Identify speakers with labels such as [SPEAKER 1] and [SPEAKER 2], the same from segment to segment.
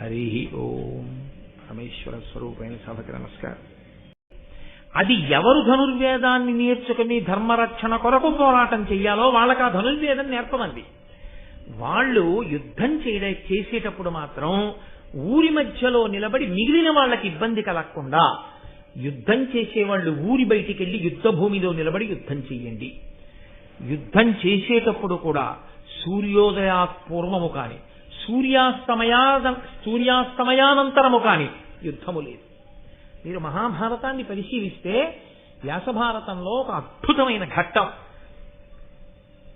[SPEAKER 1] హరి ఓం పరమేశ్వర స్వరూపైన సభకి నమస్కారం. అది ఎవరు ధనుర్వేదాన్ని నేర్చుకుని ధర్మరక్షణ కొరకు పోరాటం చెయ్యాలో వాళ్ళకి ఆ ధనుర్వేదం నేర్పమంది. వాళ్ళు యుద్ధం చేయడం చేసేటప్పుడు మాత్రం ఊరి మధ్యలో నిలబడి మిగిలిన వాళ్ళకి ఇబ్బంది కలగకుండా యుద్ధం చేసేవాళ్ళు ఊరి బయటికి వెళ్ళి యుద్ధ భూమిలో నిలబడి యుద్ధం చెయ్యండి. యుద్ధం చేసేటప్పుడు కూడా సూర్యోదయా పూర్వము కాని సూర్యాస్తమయా సూర్యాస్తమయానంతరము కాని యుద్ధము లేదు. మీరు మహాభారతాన్ని పరిశీలిస్తే వ్యాసభారతంలో ఒక అద్భుతమైన ఘట్టం.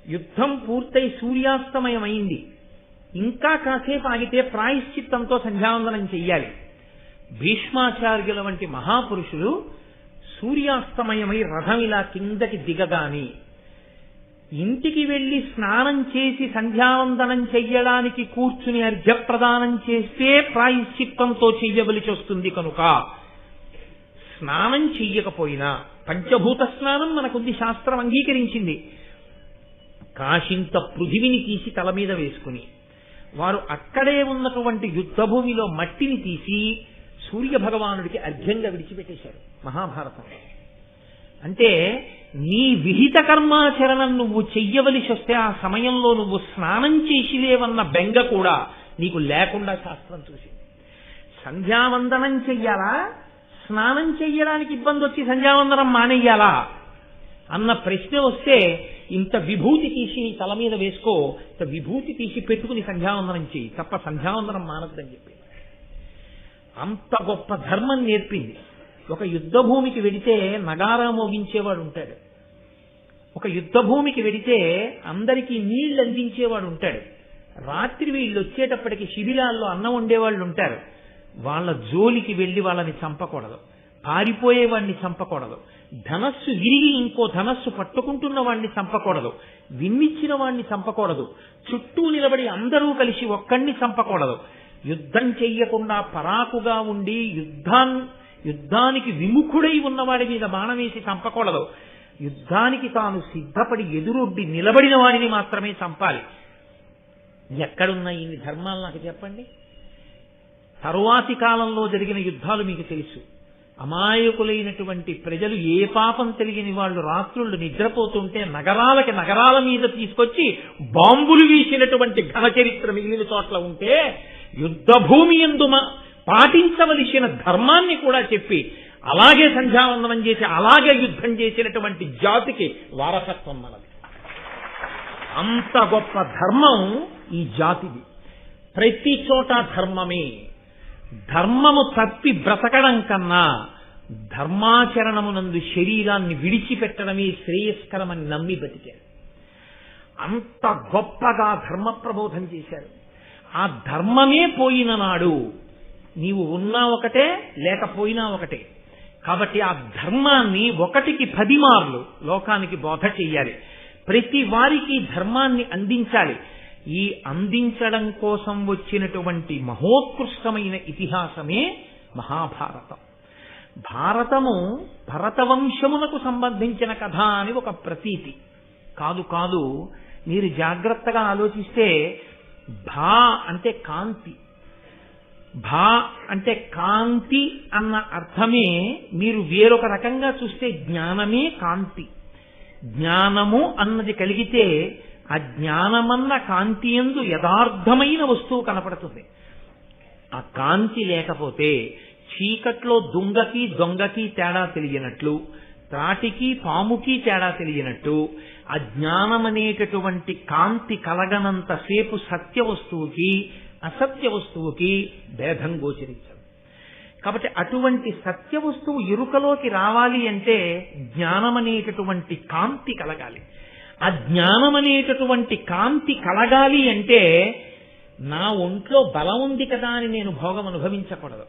[SPEAKER 1] యుద్ధం పూర్తయి సూర్యాస్తమయమైంది. ఇంకా కాసేపు ఆగితే ప్రాయశ్చిత్తంతో సంధ్యావందనం చెయ్యాలి. భీష్మాచార్యుల వంటి మహాపురుషులు సూర్యాస్తమయమై రథం ఇలా కిందకి దిగగాని ఇంటికి వెళ్ళి స్నానం చేసి సంధ్యావందనం చెయ్యడానికి కూర్చుని అర్ఘ్యప్రదానం చేస్తే ప్రాయశ్చిత్తంతో చెయ్యవలసి వస్తుంది కనుక స్నానం చెయ్యకపోయినా పంచభూత స్నానం మనకుంది శాస్త్రం అంగీకరించింది. కాశింత పృథివిని తీసి తల మీద వేసుకుని వారు అక్కడే ఉన్నటువంటి యుద్ధభూమిలో మట్టిని తీసి సూర్య భగవానుడికి అర్ఘ్యంగా విడిచిపెట్టేశారు మహాభారతం. అంటే నీ విహిత కర్మాచరణం నువ్వు చెయ్యవలసి వస్తే ఆ సమయంలో నువ్వు స్నానం చేసిలేవన్న బెంగ కూడా నీకు లేకుండా శాస్త్రం చూసింది. సంధ్యావందనం చెయ్యాలా? స్నానం చెయ్యడానికి ఇబ్బంది వచ్చి సంధ్యావందనం మానేయాలా? అన్న ప్రశ్న వస్తే ఇంత విభూతి తీసి నీ తల మీద వేసుకో ఇంత విభూతి తీసి పెట్టుకుని సంధ్యావందనం చేయి తప్ప సంధ్యావందనం మానద్దని చెప్పి అంత గొప్ప ధర్మం నేర్పింది. ఒక యుద్ధ భూమికి వెడితే నగారా మోగించేవాడు ఉంటాడు ఒక యుద్ధ భూమికి వెడితే అందరికీ నీళ్ళు అందించేవాడు ఉంటాడు. రాత్రి వీళ్ళు వచ్చేటప్పటికి శిబిరాల్లో అన్నం వండేవాళ్ళు ఉంటారు వాళ్ళ జోలికి వెళ్ళి వాళ్ళని చంపకూడదు. పారిపోయే వాడిని చంపకూడదు. ధనస్సు విరిగి ఇంకో ధనస్సు పట్టుకుంటున్న వాడిని చంపకూడదు. విన్నిచ్చిన వాడిని చంపకూడదు. చుట్టూ నిలబడి అందరూ కలిసి ఒక్కడిని చంపకూడదు. యుద్ధం చెయ్యకుండా పరాకుగా ఉండి యుద్ధాన్ని యుద్ధానికి విముఖుడై ఉన్నవాడి మీద బాణం వేసి చంపకూడదు. యుద్ధానికి తాను సిద్ధపడి ఎదురొడ్డి నిలబడిన వాడిని మాత్రమే చంపాలి. ఎక్కడున్న ఇన్ని ధర్మాలు నాకు చెప్పండి? తరువాతి కాలంలో జరిగిన యుద్ధాలు మీకు తెలుసు. అమాయకులైనటువంటి ప్రజలు ఏ పాపం తెలియని వాళ్ళు రాత్రుళ్ళు నిద్రపోతుంటే నగరాలకి నగరాల మీద తీసుకొచ్చి బాంబులు వీసినటువంటి ఘన చరిత్ర మిగిలిన చోట్ల ఉంటే యుద్ధ భూమి ఎందు పాటించవలసిన ధర్మాన్ని కూడా చెప్పి అలాగే సంధ్యావందనం చేసి అలాగే యుద్ధం చేసినటువంటి జాతికి వారసత్వం మనది. అంత గొప్ప ధర్మం ఈ జాతిది. ప్రతి చోట ధర్మమే. ధర్మము తప్పి బ్రతకడం కన్నా ధర్మాచరణమునందు శరీరాన్ని విడిచిపెట్టడమే శ్రేయస్కరమని నమ్మి బతికారు. అంత గొప్పగా ధర్మ ప్రబోధం చేశారు. ఆ ధర్మమే పోయిన నాడు నీవు ఉన్నా ఒకటే లేకపోయినా ఒకటే. కాబట్టి ఆ ధర్మాన్ని ఒకటికి పది మార్లు లోకానికి బోధ చెయ్యాలి. ప్రతి వారికి ధర్మాన్ని అందించాలి. ఈ అందించడం కోసం వచ్చినటువంటి మహోత్కృష్టమైన ఇతిహాసమే మహాభారతం. భారతము భరతవంశమునకు సంబంధించిన కథ అని ఒక ప్రతీతి. కాదు కాదు మీరు జాగ్రత్తగా ఆలోచిస్తే భా అంటే కాంతి. భా అంటే కాంతి అన్న అర్థమే మీరు వేరొక రకంగా చూస్తే జ్ఞానమే కాంతి. జ్ఞానము అన్నది కలిగితే ఆ జ్ఞానమన్న కాంతి ఎందు యథార్థమైన వస్తువు కనపడుతుంది. ఆ కాంతి లేకపోతే చీకట్లో దుంగకి దొంగకి తేడా తెలియనట్లు త్రాటికి పాముకి తేడా తెలియనట్టు అజ్ఞానమనేటటువంటి కాంతి కలగనంతసేపు సత్య వస్తువుకి అసత్య వస్తువుకి భేదం గోచరించదు. కాబట్టి అటువంటి సత్య వస్తువు ఇరుకలోకి రావాలి అంటే జ్ఞానం అనేటటువంటి కాంతి కలగాలి. ఆ జ్ఞానం అనేటటువంటి కాంతి కలగాలి అంటే నా ఒంట్లో బలం ఉంది కదా అని నేను భోగం అనుభవించకూడదు.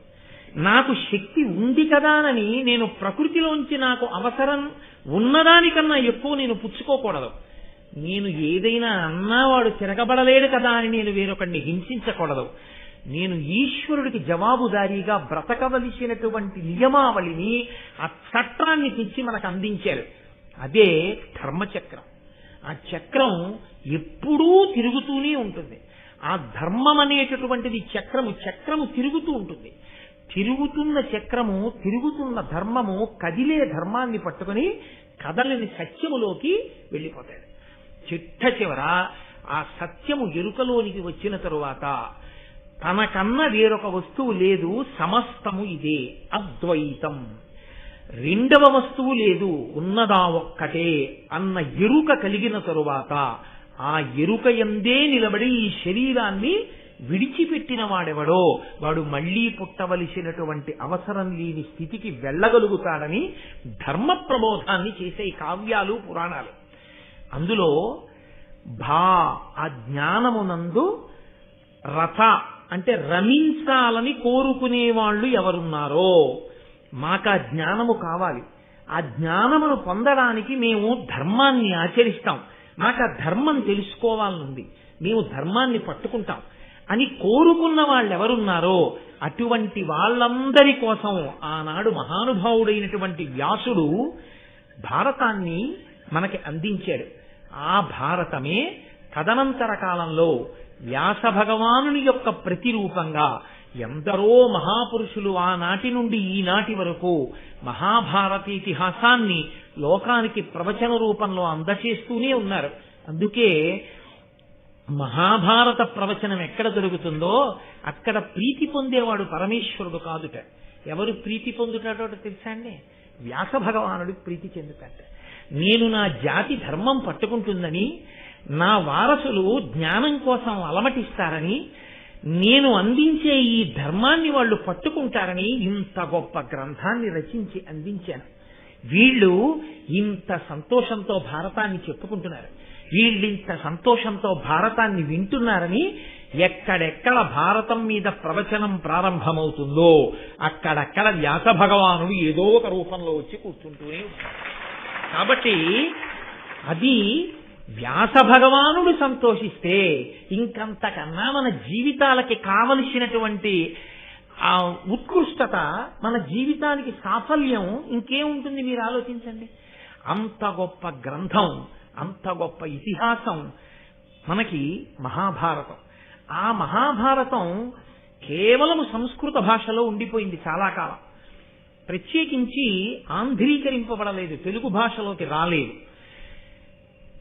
[SPEAKER 1] నాకు శక్తి ఉంది కదానని నేను ప్రకృతిలోంచి నాకు అవసరం ఉన్నదానికన్నా ఎక్కువ నేను పుచ్చుకోకూడదు. నేను ఏదైనా అన్నా వాడు తిరగబడలేడు కదా అని నేను వేరొకడిని హింసించకూడదు. నేను ఈశ్వరుడికి జవాబుదారీగా బ్రతకవలసినటువంటి నియమావళిని ఆ చట్టాన్ని తెచ్చి మనకు అందించారు. అదే ధర్మచక్రం. ఆ చక్రం ఎప్పుడూ తిరుగుతూనే ఉంటుంది. ఆ ధర్మం అనేటటువంటిది చక్రము చక్రము తిరుగుతూ ఉంటుంది. తిరుగుతున్న చక్రము తిరుగుతున్న ధర్మము కదిలే ధర్మాన్ని పట్టుకొని కదలని సత్యములోకి వెళ్ళిపోతాడు చిట్ట చివర ఆ సత్యము ఎరుకలోనికి వచ్చిన తరువాత తనకన్నా వేరొక వస్తువు లేదు సమస్తము ఇదే అద్వైతం. రెండవ వస్తువు లేదు ఉన్నదా ఒక్కటే అన్న ఎరుక కలిగిన తరువాత ఆ ఎరుక ఎందే నిలబడి ఈ శరీరాన్ని విడిచిపెట్టిన వాడెవడో వాడు మళ్ళీ పుట్టవలసినటువంటి అవసరం లేని స్థితికి వెళ్ళగలుగుతాడని ధర్మ ప్రబోధాన్ని చేసే కావ్యాలు పురాణాలు. అందులో భా ఆ జ్ఞానమునందు రథ అంటే రమించాలని కోరుకునే వాళ్ళు ఎవరున్నారో. మాకు ఆ జ్ఞానము కావాలి. ఆ జ్ఞానమును పొందడానికి మేము ధర్మాన్ని ఆచరిస్తాం. మాకు ఆ ధర్మం తెలుసుకోవాలనుంది. మేము ధర్మాన్ని పట్టుకుంటాం. అని కోరుకున్న వాళ్ళు ఎవరున్నారో అటువంటి వాళ్ళందరి కోసం ఆనాడు మహానుభావుడైనటువంటి వ్యాసుడు భారతాన్ని మనకి అందించాడు. ఆ భారతమే తదనంతర కాలంలో వ్యాస భగవానుని యొక్క ప్రతిరూపంగా ఎందరో మహాపురుషులు ఆనాటి నుండి ఈనాటి వరకు మహాభారత ఇతిహాసాన్ని లోకానికి ప్రవచన రూపంలో అందచేస్తూనే ఉన్నారు. అందుకే మహాభారత ప్రవచనం ఎక్కడ దొరుకుతుందో అక్కడ ప్రీతి పొందేవాడు పరమేశ్వరుడు కాదుట. ఎవరు ప్రీతి పొందుతాడో తెలుసా అండి? వ్యాస భగవానుడు ప్రీతి చెందుతాడు నేను నా జాతి ధర్మం పట్టుకుంటుందని నా వారసులు జ్ఞానం కోసం అలమటిస్తారని నేను అందించే ఈ ధర్మాన్ని వాళ్ళు పట్టుకుంటారని ఇంత గొప్ప గ్రంథాన్ని రచించి అందించాను. వీళ్ళు ఇంత సంతోషంతో భారతాన్ని చెప్పుకుంటున్నారు. వీళ్ళింత సంతోషంతో భారతాన్ని వింటున్నారని ఎక్కడెక్కడ భారతం మీద ప్రవచనం ప్రారంభమవుతుందో అక్కడక్కడ వ్యాస భగవానుడు ఏదో ఒక రూపంలో వచ్చి కూర్చుంటూనే కాబట్టి అది వ్యాస భగవానుడు సంతోషిస్తే ఇంకంతకన్నా మన జీవితాలకి కావలసినటువంటి ఆ ఉత్కృష్టత మన జీవితానికి సాఫల్యం ఇంకేముంటుంది మీరు ఆలోచించండి? అంత గొప్ప గ్రంథం అంత గొప్ప ఇతిహాసం మనకి మహాభారతం. ఆ మహాభారతం కేవలం సంస్కృత భాషలో ఉండిపోయింది చాలా కాలం. ప్రత్యేకించి ఆంధ్రీకరింపబడలేదు తెలుగు భాషలోకి రాలేదు.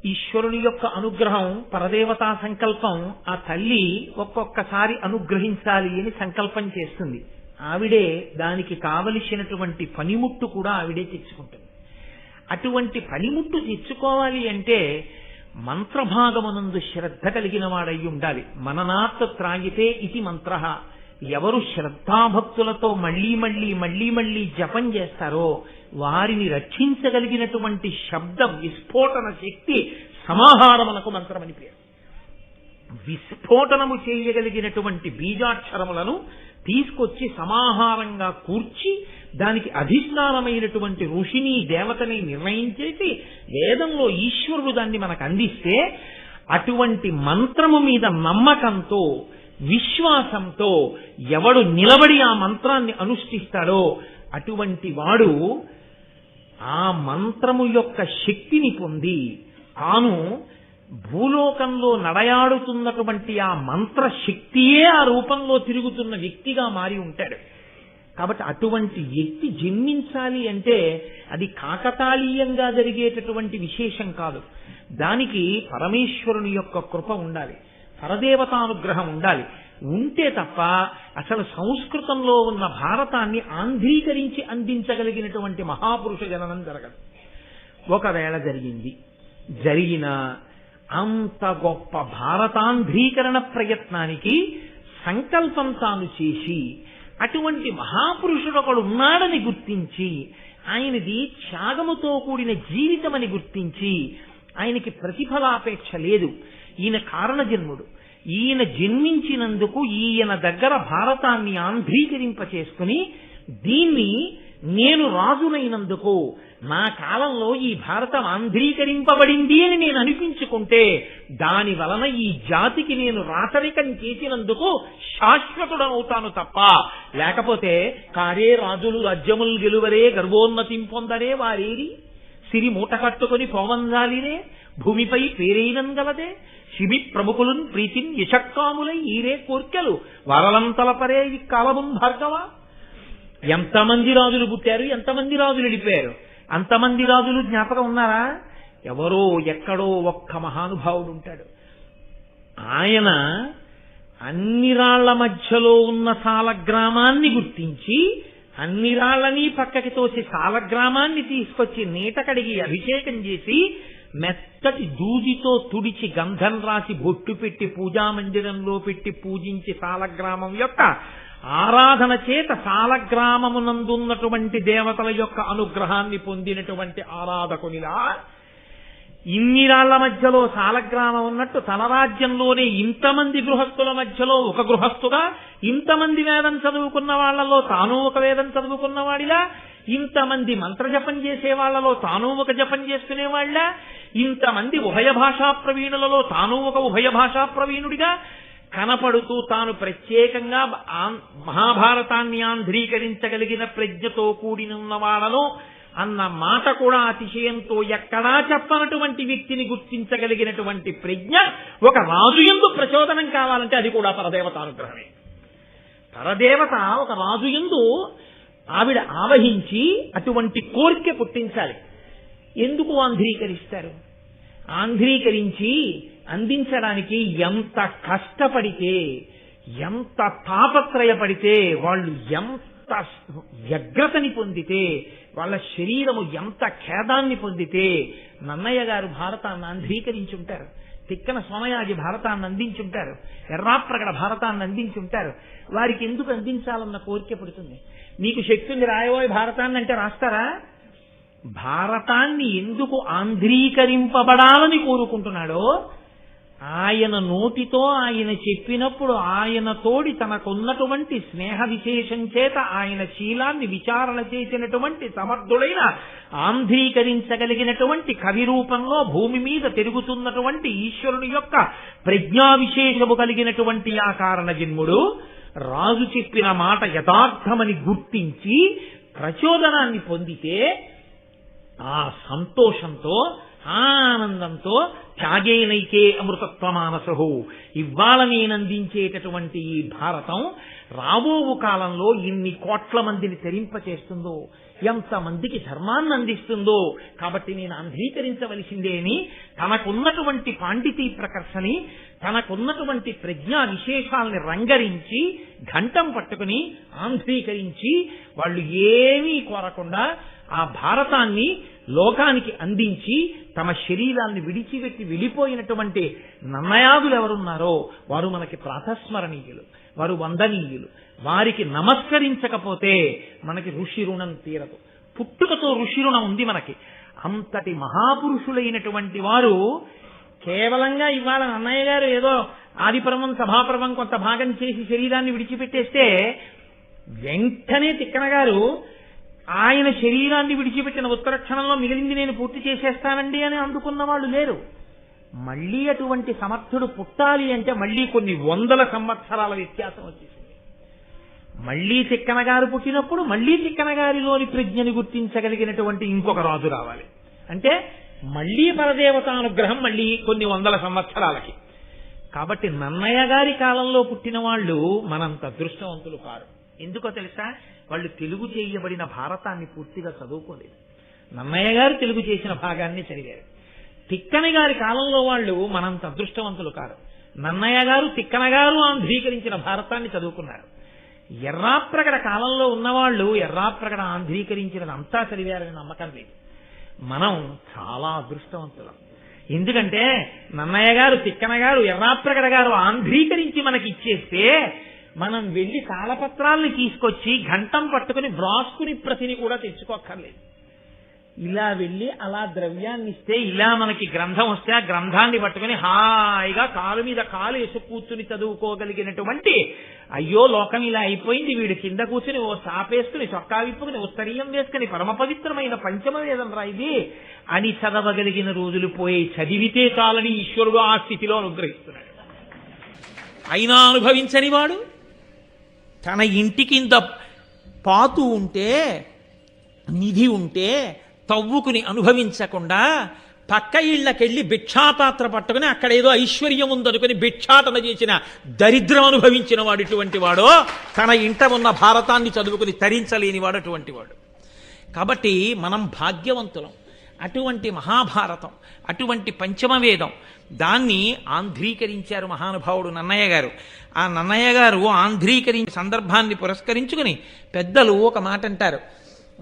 [SPEAKER 1] ఈశ్వరుని యొక్క అనుగ్రహం పరదేవతా సంకల్పం ఆ తల్లి ఒక్కొక్కసారి అనుగ్రహించాలి అని సంకల్పం చేస్తుంది. ఆవిడే దానికి కావలసినటువంటి పనిముట్టు కూడా ఆవిడే తెచ్చుకుంటుంది. అటువంటి పనిముట్టు తెచ్చుకోవాలి అంటే మంత్రభాగమునందు శ్రద్ధ కలిగిన వాడై ఉండాలి మననాత్ త్రాగితే ఇది మంత్ర. ఎవరు శ్రద్ధాభక్తులతో మళ్ళీ మళ్ళీ మళ్ళీ మళ్ళీ జపం చేస్తారో వారిని రక్షించగలిగినటువంటి శబ్ద విస్ఫోటన శక్తి సమాహారమునకు మంత్రమని పేరు. విస్ఫోటనము చేయగలిగినటువంటి బీజాక్షరములను తీసుకొచ్చి సమాహారంగా కూర్చి దానికి అధిష్టానమైనటువంటి ఋషిని దేవతని నిర్ణయించేసి వేదంలో ఈశ్వరుడు దాన్ని మనకు అందిస్తే అటువంటి మంత్రము మీద నమ్మకంతో విశ్వాసంతో ఎవడు నిలబడి ఆ మంత్రాన్ని అనుష్ఠిస్తాడో అటువంటి వాడు ఆ మంత్రము యొక్క శక్తిని పొంది తాను భూలోకంలో నడయాడుతున్నటువంటి ఆ మంత్ర శక్తియే ఆ రూపంలో తిరుగుతున్న వ్యక్తిగా మారి ఉంటాడు. కాబట్టి అటువంటి వ్యక్తి జన్మించాలి అంటే అది కాకతాళీయంగా జరిగేటటువంటి విశేషం కాదు. దానికి పరమేశ్వరుని యొక్క కృప ఉండాలి. పరదేవతానుగ్రహం ఉండాలి. ఉంటే తప్ప అసలు సంస్కృతంలో ఉన్న భారతాన్ని ఆంధ్రీకరించి అందించగలిగినటువంటి మహాపురుష జననం జరగదు. ఒకవేళ జరిగింది జరిగిన అంత గొప్ప భారతాంధ్రీకరణ ప్రయత్నానికి సంకల్పం తాను చేసి అటువంటి మహాపురుషుడు ఒకడు ఉన్నాడని గుర్తించి ఆయనది త్యాగముతో కూడిన జీవితమని గుర్తించి ఆయనకి ప్రతిఫలాపేక్ష లేదు. ఈయన కారణజన్ముడు. ఈయన జన్మించినందుకు ఈయన దగ్గర భారతాన్ని ఆంధ్రీకరింప చేసుకుని దీన్ని నేను రాజునైనందుకు నా కాలంలో ఈ భారతం ఆంధ్రీకరింపబడింది అని నేను అనిపించుకుంటే దాని వలన ఈ జాతికి నేను రాచరికం చేసినందుకు శాశ్వతుడనవుతాను తప్ప. లేకపోతే కారే రాజులు రాజ్యములు గెలువరే గర్వోన్నతిం పొందరే వారేరి? సిరి మూట కట్టుకుని పోవంజాలిరే భూమిపై పేరైనం గలదే. శిబి ప్రముఖులున్ ప్రీతిన్ యశక్కాములై ఈరే కోర్కెలు. వరలంతలపరే ఈ కాలమున్ భార్గవ. ఎంతమంది రాజులు పుట్టారు ఎంతమంది రాజులు వెళ్ళిపోయారు అంతమంది రాజులు జ్ఞాపకం ఉన్నారా? ఎవరో ఎక్కడో ఒక్క మహానుభావుడు ఉంటాడు ఆయన అన్ని రాళ్ళ మధ్యలో ఉన్న సాల గ్రామాన్ని గుర్తించి అన్ని రాళ్ళని పక్కకి తోసి సాలగ్రామాన్ని తీసుకొచ్చి నీట కడిగి అభిషేకం చేసి మెత్తటి దూదితో తుడిచి గంధం రాసి బొట్టు పెట్టి పూజా మందిరంలో పెట్టి పూజించి సాలగ్రామం యొక్క ఆరాధన చేత సాలగ్రామమునందున్నటువంటి దేవతల యొక్క అనుగ్రహాన్ని పొందినటువంటి ఆరాధకునిలా ఇన్ని రాళ్ళ మధ్యలో సాలగ్రామం ఉన్నట్టు తన రాజ్యంలోనే ఇంతమంది గృహస్థుల మధ్యలో ఒక గృహస్థుగా ఇంతమంది వేదం చదువుకున్న వాళ్ళలో తాను ఒక వేదం చదువుకున్నవాడిలా ఇంతమంది మంత్రజపం చేసే వాళ్ళలో తాను ఒక జపం చేసుకునేవాళ్ళ ఇంతమంది ఉభయ భాషా ప్రవీణులలో తాను ఒక ఉభయ భాషా ప్రవీణుడిగా కనపడుతూ తాను ప్రత్యేకంగా ఆం- మహాభారతాన్ని ఆంధ్రీకరించగలిగిన ప్రజ్ఞతో కూడిన వాళ్ళలో అన్న మాట కూడా అతిశయంతో ఎక్కడా చెప్పనటువంటి వ్యక్తిని గుర్తించగలిగినటువంటి ప్రజ్ఞ ఒక రాజు ఎందు ప్రచోదనం కావాలంటే అది కూడా పరదేవతానుగ్రహమే పరదేవత ఒక రాజు ఎందు ఆవిడ ఆవహించి అటువంటి కోరిక పుట్టించాలి. ఎందుకు ఆంధ్రీకరిస్తారు? ఆంధ్రీకరించి అందించడానికి ఎంత కష్టపడితే ఎంత తాపత్రయపడితే వాళ్ళు ఎంత వ్యగ్రతని పొందితే వాళ్ళ శరీరము ఎంత ఖేదాన్ని పొందితే నన్నయ్య గారు భారతాన్ని ఆంధ్రీకరించుంటారు తిక్కన సోమయాజి భారతాన్ని అందించుంటారు. ఎర్రాప్రగడ భారతాన్ని అందించుంటారు. వారికి ఎందుకు అందించాలన్న కోరిక పుడుతుంది? మీకు శక్తి ఉంది రాయబోయే భారతాన్ని అంటే రాస్తారా? భారతాన్ని ఎందుకు ఆంధ్రీకరింపబడాలని కోరుకుంటున్నాడో ఆయన నోటితో ఆయన చెప్పినప్పుడు ఆయన తోడి తనకున్నటువంటి స్నేహ విశేషం చేత ఆయన శీలాన్ని విచారణ చేసినటువంటి సమర్థుడైన ఆంధ్రీకరించగలిగినటువంటి కవి రూపంలో భూమి మీద తిరుగుతున్నటువంటి ఈశ్వరుని యొక్క ప్రజ్ఞా విశేషము కలిగినటువంటి ఆ కారణ జన్ముడు రాజు చెప్పిన మాట యథార్థమని గుర్తించి ప్రచోదనాన్ని పొందితే ఆ సంతోషంతో ఆనందంతో త్యాగేనైకే అమృతత్వమానసహు. ఇవాళ నేనందించేటటువంటి ఈ భారతం రాబో కాలంలో ఇన్ని కోట్ల మందిని తెరింపచేస్తుందో ఎంతమందికి ధర్మాన్ని అందిస్తుందో కాబట్టి నేను అంగీకరించవలసిందే అని తనకున్నటువంటి పాండితీ ప్రకర్షని తనకున్నటువంటి ప్రజ్ఞా విశేషాలని రంగరించి ఘంటం పట్టుకుని ఆంధ్రీకరించి వాళ్ళు ఏమీ కోరకుండా ఆ భారతాన్ని లోకానికి అందించి తమ శరీరాన్ని విడిచిపెట్టి వెళ్ళిపోయినటువంటి నన్నయాదులు ఎవరున్నారో వారు మనకి ప్రాతస్మరణీయులు వారు వందనీయులు. వారికి నమస్కరించకపోతే మనకి ఋషి రుణం తీరదు. పుట్టుకతో ఋషి రుణం ఉంది మనకి. అంతటి మహాపురుషులైనటువంటి వారు కేవలంగా ఇవాళ అన్నయ్య గారు ఏదో ఆదిపర్వం సభాపర్వం కొంత భాగం చేసి శరీరాన్ని విడిచిపెట్టేస్తే వెంటనే తిక్కన గారు ఆయన శరీరాన్ని విడిచిపెట్టిన ఉత్తర క్షణంలో మిగిలింది నేను పూర్తి చేసేస్తానండి అని అందుకున్న వాళ్ళు లేరు. మళ్ళీ అటువంటి సమర్థుడు పుట్టాలి అంటే మళ్ళీ కొన్ని వందల సంవత్సరాల వ్యత్యాసం వచ్చేసింది. మళ్ళీ చిక్కనగారు పుట్టినప్పుడు మళ్ళీ చిక్కనగారిలోని ప్రజ్ఞని గుర్తించగలిగినటువంటి ఇంకొక రాజు రావాలి. అంటే మళ్ళీ పరదేవతానుగ్రహం మళ్ళీ కొన్ని వందల సంవత్సరాలకి. కాబట్టి నన్నయ్య గారి కాలంలో పుట్టిన వాళ్ళు మనంత అదృష్టవంతులు కారు. ఎందుకో తెలుసా? వాళ్ళు తెలుగు చేయబడిన భారతాన్ని పూర్తిగా చదువుకోలేదు. నన్నయ్య గారు తెలుగు చేసిన భాగాన్ని చదివారు. తిక్కన గారి కాలంలో వాళ్ళు మనంత అదృష్టవంతులు కారు. నన్నయ్య గారు తిక్కన గారు ఆంధ్రీకరించిన భారతాన్ని చదువుకున్నారు. ఎర్రాప్రగడ కాలంలో ఉన్నవాళ్ళు ఎర్రాప్రగడ ఆంధ్రీకరించిన అంతా చదివారని నమ్మకం లేదు. మనం చాలా అదృష్టవంతులం. ఎందుకంటే నన్నయ్య గారు తిక్కన గారు ఎర్రాప్రగడ గారు ఆంధ్రీకరించి మనకి ఇచ్చేస్తే మనం వెళ్ళి తాళపత్రాల్ని తీసుకొచ్చి ఘంటం పట్టుకుని వ్రాసుకుని ప్రతిని కూడా తెచ్చుకోక్కర్లేదు. ఇలా వెళ్ళి అలా ద్రవ్యాన్ని ఇస్తే ఇలా మనకి గ్రంథం వస్తే ఆ గ్రంథాన్ని పట్టుకుని హాయిగా కాలు మీద కాలు వేసి కూర్చుని చదువుకోగలిగినటువంటి అయ్యో లోకం ఇలా అయిపోయింది. వీడు కింద కూర్చుని ఓ సాపేసుకుని చొక్కా విప్పుకుని ఉత్తరీయం వేసుకుని పరమ పవిత్రమైన పంచమవేదం రా ఇది అని చదవగలిగిన రోజులు పోయి చదివితే చాలని ఈశ్వరుడు ఆ స్థితిలో అనుగ్రహిస్తున్నాడు. అయినా అనుభవించని వాడు తన ఇంటి కింద పాతు ఉంటే నిధి ఉంటే తవ్వుకుని అనుభవించకుండా పక్క ఇళ్ళకెళ్ళి భిక్షాపాత్ర పట్టుకుని అక్కడ ఏదో ఐశ్వర్యం ఉందనుకుని భిక్షాటన చేసిన దరిద్రం అనుభవించిన వాడు ఇటువంటి వాడో తన ఇంట ఉన్న భారతాన్ని చదువుకుని తరించలేని వాడు అటువంటి వాడు. కాబట్టి మనం భాగ్యవంతులం. అటువంటి మహాభారతం అటువంటి పంచమవేదం దాన్ని ఆంధ్రీకరించారు మహానుభావుడు నన్నయ్య గారు. ఆ నన్నయ్య గారు ఆంధ్రీకరించే సందర్భాన్ని పురస్కరించుకుని పెద్దలు ఒక మాట అంటారు.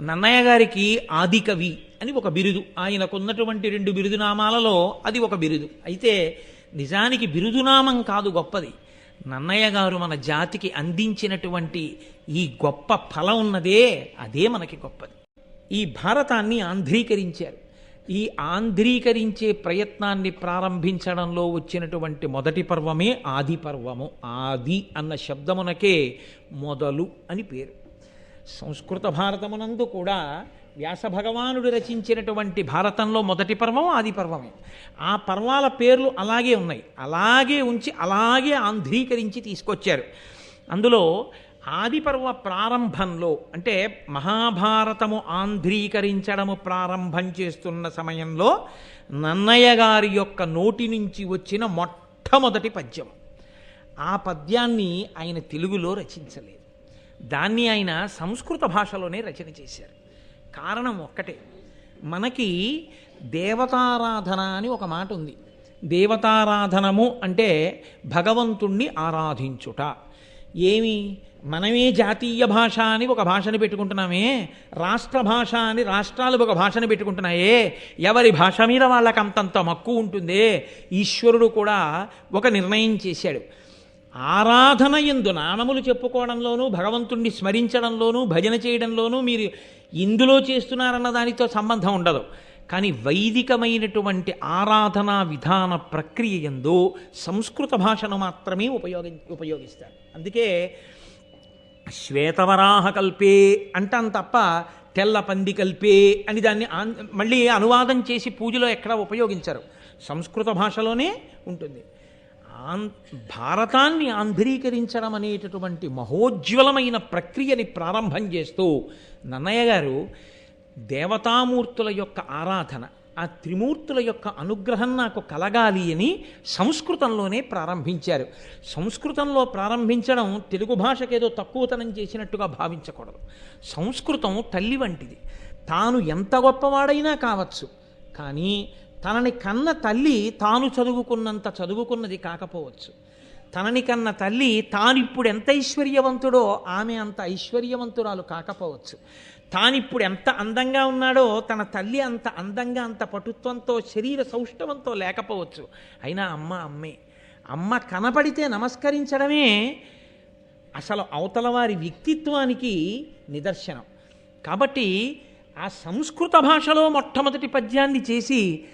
[SPEAKER 1] నన్నయ్య గారికి ఆదికవి అని ఒక బిరుదు. ఆయనకున్నటువంటి రెండు బిరుదునామాలలో అది ఒక బిరుదు. అయితే నిజానికి బిరుదునామం కాదు గొప్పది. నన్నయ్య గారు మన జాతికి అందించినటువంటి ఈ గొప్ప ఫలం ఉన్నదే అదే మనకి గొప్పది. ఈ భారతాన్ని ఆంధ్రీకరించారు. ఈ ఆంధ్రీకరించే ప్రయత్నాన్ని ప్రారంభించడంలో వచ్చినటువంటి మొదటి పర్వమే ఆది పర్వము. ఆది అన్న శబ్దమునకే మొదలు అని పేరు. సంస్కృత భారతమునందు కూడా వ్యాస భగవానుడు రచించినటువంటి భారతంలో మొదటి పర్వం ఆది పర్వమే. ఆ పర్వాల పేర్లు అలాగే ఉన్నాయి. అలాగే ఉంచి అలాగే ఆంధ్రీకరించి తీసుకొచ్చారు. అందులో ఆదిపర్వ ప్రారంభంలో అంటే మహాభారతము ఆంధ్రీకరించడము ప్రారంభం చేస్తున్న సమయంలో నన్నయ్య గారి యొక్క నోటి నుంచి వచ్చిన మొట్టమొదటి పద్యం. ఆ పద్యాన్ని ఆయన తెలుగులో రచించలేదు. దాన్ని ఆయన సంస్కృత భాషలోనే రచన చేశారు. కారణం ఒక్కటే. మనకి దేవతారాధన అని ఒక మాట ఉంది. దేవతారాధనము అంటే భగవంతుణ్ణి ఆరాధించుట. ఏమి? మనమే జాతీయ భాష అని ఒక భాషను పెట్టుకుంటున్నామే. రాష్ట్ర భాష అని రాష్ట్రాలు ఒక భాషను పెట్టుకుంటున్నాయే. ఎవరి భాష మీద వాళ్ళకి అంతంత మక్కువ ఉంటుందే? ఈశ్వరుడు కూడా ఒక నిర్ణయం చేశాడు. ఆరాధన ఎందు నామములు చెప్పుకోవడంలోనూ భగవంతుణ్ణి స్మరించడంలోనూ భజన చేయడంలోనూ మీరు ఇందులో చేస్తున్నారన్న దానితో సంబంధం ఉండదు. కానీ వైదికమైనటువంటి ఆరాధనా విధాన ప్రక్రియ ఎందు సంస్కృత భాషను మాత్రమే ఉపయోగి ఉపయోగిస్తారు. అందుకే శ్వేతవరాహ కల్పే అంటాం తప్ప తెల్ల పంది కల్పే అని దాన్ని మళ్ళీ అనువాదం చేసి పూజలో ఎక్కడ ఉపయోగించరు. సంస్కృత భాషలోనే ఉంటుంది. ఆన్ భారతాన్ని ఆంధ్రీకరించడం అనేటటువంటి మహోజ్వలమైన ప్రక్రియని ప్రారంభం చేస్తూ నన్నయ్య గారు దేవతామూర్తుల యొక్క ఆరాధన ఆ త్రిమూర్తుల యొక్క అనుగ్రహం నాకు కలగాలి అని సంస్కృతంలోనే ప్రారంభించారు. సంస్కృతంలో ప్రారంభించడం తెలుగు భాషకేదో తక్కువతనం చేసినట్టుగా భావించకూడదు. సంస్కృతం తల్లి వంటిది. తాను ఎంత గొప్పవాడైనా కావచ్చు. కానీ తనని కన్న తల్లి తాను చదువుకున్నంత చదువుకున్నది కాకపోవచ్చు. తనని కన్న తల్లి తాను ఇప్పుడు ఎంత ఐశ్వర్యవంతుడో ఆమె అంత ఐశ్వర్యవంతురాలు కాకపోవచ్చు. తానిప్పుడు ఎంత అందంగా ఉన్నాడో తన తల్లి అంత అందంగా అంత పటుత్వంతో శరీర సౌష్ఠవంతో లేకపోవచ్చు. అయినా అమ్మ అమ్మే అమ్మ కనపడితే నమస్కరించడమే అసలు అవతల వారి వ్యక్తిత్వానికి నిదర్శనం. కాబట్టి ఆ సంస్కృత భాషలో మొట్టమొదటి పద్యాన్ని చేసి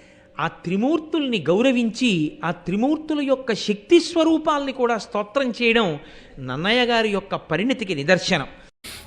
[SPEAKER 1] ఆ త్రిమూర్తుల్ని గౌరవించి ఆ త్రిమూర్తుల యొక్క శక్తి స్వరూపాల్ని కూడా స్తోత్రం చేయడం నన్నయ్య గారి యొక్క పరిణతికి నిదర్శనం.